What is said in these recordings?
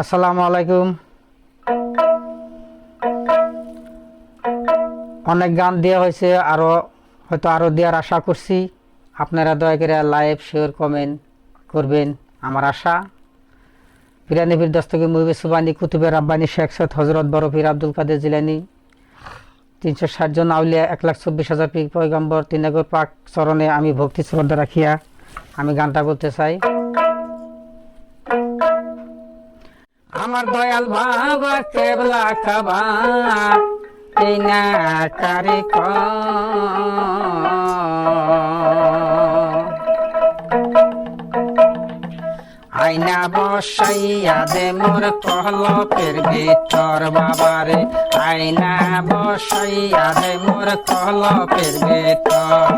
আসসালামু আলাইকুম। অনেক গান দেওয়া হয়েছে আরও হয়তো আরও দেওয়ার আশা করছি। আপনারা দয়া করে লাইভ শেয়ার, কমেন্ট করবেন আমার আশা। পিরানি পীর দস্তকে মুহিবে সুবানি কুতুবের রাব্বানি, শেখ সৈয়দ হজরত বরফির আব্দুল কাদের জিলানি। তিনশো ষাট জন আউলিয়া, এক লাখ চব্বিশ হাজার পিক পয়গম্বর তিনাগর পাক চরণে আমি ভক্তি শ্রদ্ধা রাখিয়া আমি গানটা বলতে চাই। আমার দয়াল বাবা কেবলা খাবা এই না আইনা বসাইয়া দে মোর কলপের ভিতর বাবারে। আইনা বসাইয়া দে মোর কলপের ভিতর।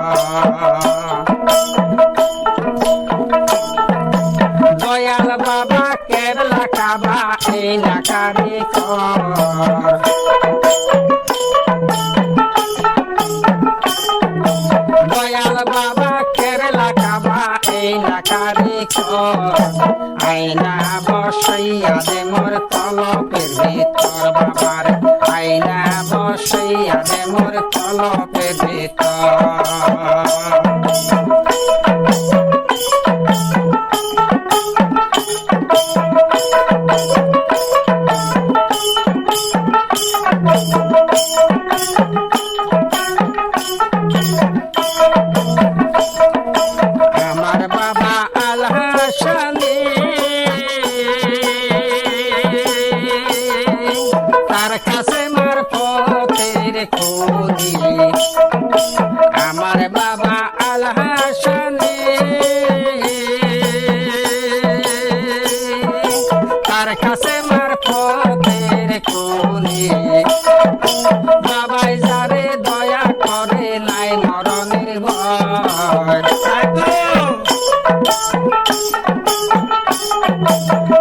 দয়াল বাবা কেবলা কাবা নাকারি কর দয়াল বাবা, কেবলা কাবা নাকারি কর আইনা বসাইয়া দে মোর কলপের ভিতর, বাবার আইনা বসাইয়া দে মোর কলপের ভিতর। আমার বাবা আলহাসানি তার কাছে মার পথের খুদি বাবাই যারে দয়া করে নাই মরণের ভয়।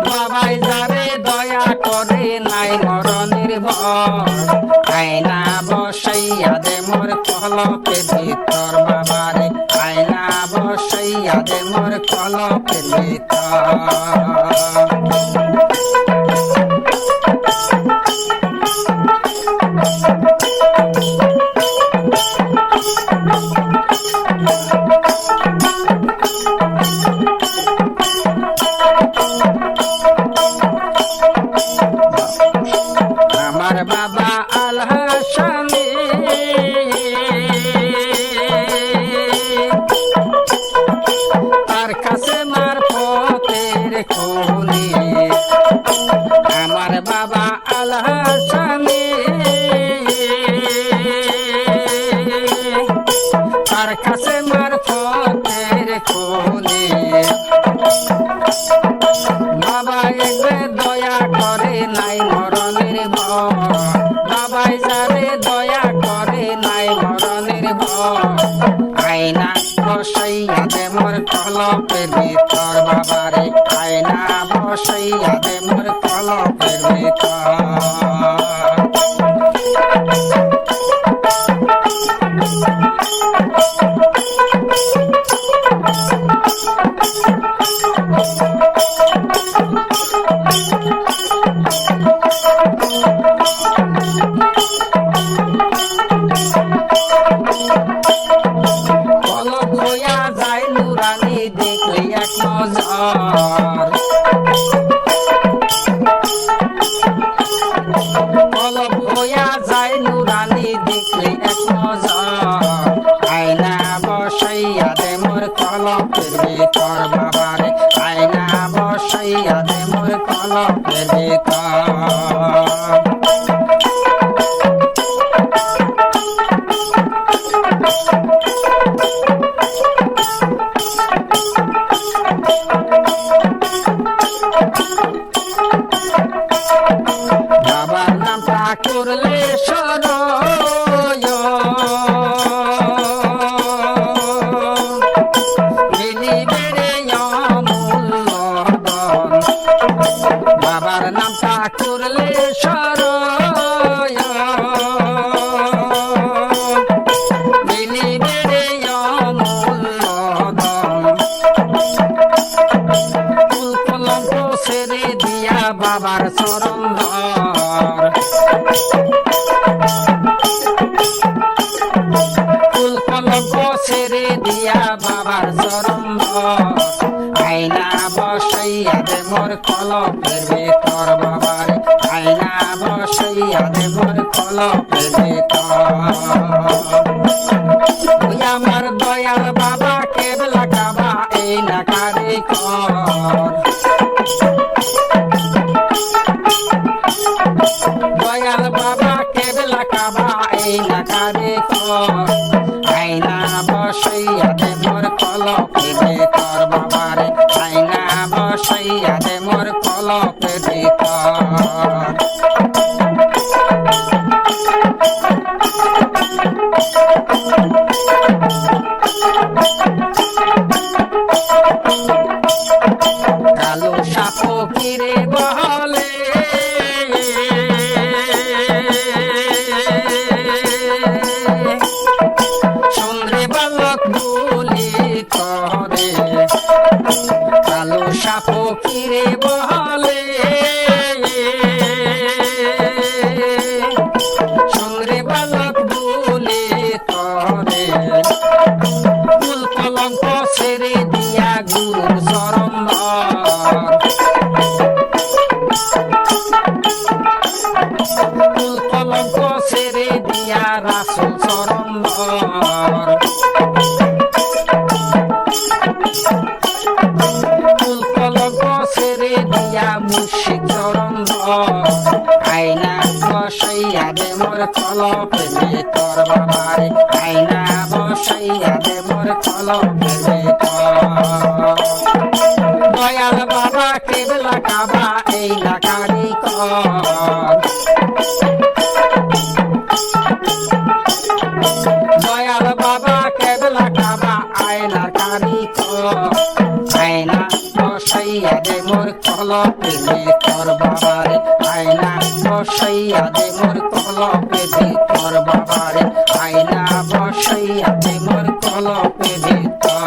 বাবাই যারে দয়া করে নাই মরণের ভয়। আয়না বসাইয়া দে মোর কলপের ভিতর বাবারে আয়না বসাইয়া দে মোর কলপের ভিতর। আলহাসানি। নাই মরণের ভয়। বাবাই দয়া করে নাই মরণের ভয়। আয়না বসাইয়া দে মোর কলপের ভিতর বাবারে। আয়না বসাইয়া দে যায় নুরানি দেখলে এক নজর देखा কলঙ্ক ছেড়ে দিয়া বাবা বাবার চরণ ধর ফুল কলঙ্ক ছেড়ে দিয়া বাবার চরণ ধর আয়না বসাইয়া দে মোর কলপের ভেতর বাবার আয়না বসাইয়া দে মোর কলপের ভেতর না আইনা বসাইয়া দে মোর কলপে ভেতর বাবারে। আইনা বসাইয়া দে মোর কলপে ভেতর কালো কলঙ্ক ছেড়ে দিয়া রাসুল চরণ কলঙ্ক ছেড়ে দিয়া মুর্শিদ চরণ। আয়না বসাইয়া দে মোর কলপে ভেতর বাবারে আয়না বসাইয়া দে মোর কলপে ভেতর দয়াল বাবা কেবলা কাবা, এই কর দয়াল বাবা কেবলা কাবা আয়নার কারি আয়না বসাইয়া দে মোর কলপে ভেতর বাবারে। আয়না বসাইয়া দে মোর কলপে ভেতর বাবারে। আয়না বসাইয়া দে মোর কলপে ভেতর